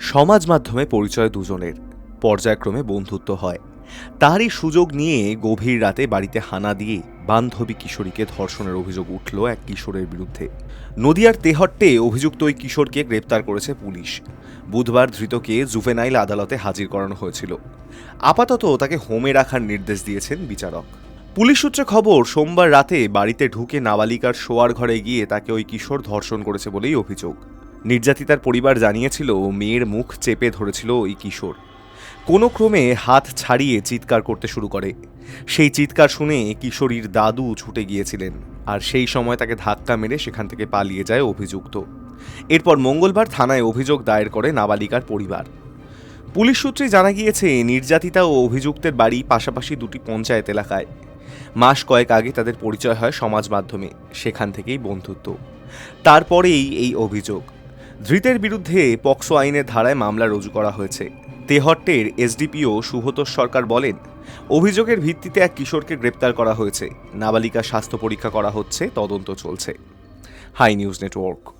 সমাজ মাধ্যমে পরিচয় দুজনের। পর্যায়ক্রমে বন্ধুত্ব হয়। তারই সুযোগ নিয়ে গভীর রাতে বাড়িতে হানা দিয়ে বান্ধবী কিশোরীকে ধর্ষণের অভিযোগ উঠল এক কিশোরের বিরুদ্ধে। নদিয়ার তেহট্টে অভিযুক্ত ওই কিশোরকে গ্রেপ্তার করেছে পুলিশ। বুধবার ধৃতকে জুভেনাইল আদালতে হাজির করানো হয়েছিল। আপাতত তাকে হোমে রাখার নির্দেশ দিয়েছেন বিচারক। পুলিশ সূত্রে খবর, সোমবার রাতে বাড়িতে ঢুকে নাবালিকার শোয়ার ঘরে গিয়ে তাকে ওই কিশোর ধর্ষণ করেছে বলেই অভিযোগ। নির্যাতিতার পরিবার জানিয়েছিল মেয়ের মুখ চেপে ধরেছিল ওই কিশোর। কোনো ক্রমে হাত ছাড়িয়ে চিৎকার করতে শুরু করে। সেই চিৎকার শুনে কিশোরীর দাদু ছুটে গিয়েছিলেন আর সেই সময় তাকে ধাক্কা মেরে সেখান থেকে পালিয়ে যায় অভিযুক্ত। এরপর মঙ্গলবার থানায় অভিযোগ দায়ের করে নাবালিকার পরিবার। পুলিশ সূত্রে জানা গিয়েছে, নির্যাতিতা ও অভিযুক্তের বাড়ি পাশাপাশি দুটি পঞ্চায়েত এলাকায়। মাস কয়েক আগে তাদের পরিচয় হয় সমাজ মাধ্যমে, সেখান থেকেই বন্ধুত্ব। তারপরেই এই অভিযোগ। ধৃতের বিরুদ্ধে পক্সো আইনের ধারায় মামলা রুজু করা হয়েছে। তেহট্টের এসডিপিও সুহতোষ সরকার বলেন, অভিযোগের ভিত্তিতে এক কিশোরকে গ্রেপ্তার করা হয়েছে। নাবালিকা স্বাস্থ্য পরীক্ষা করা হচ্ছে, তদন্ত চলছে। Hi News Network.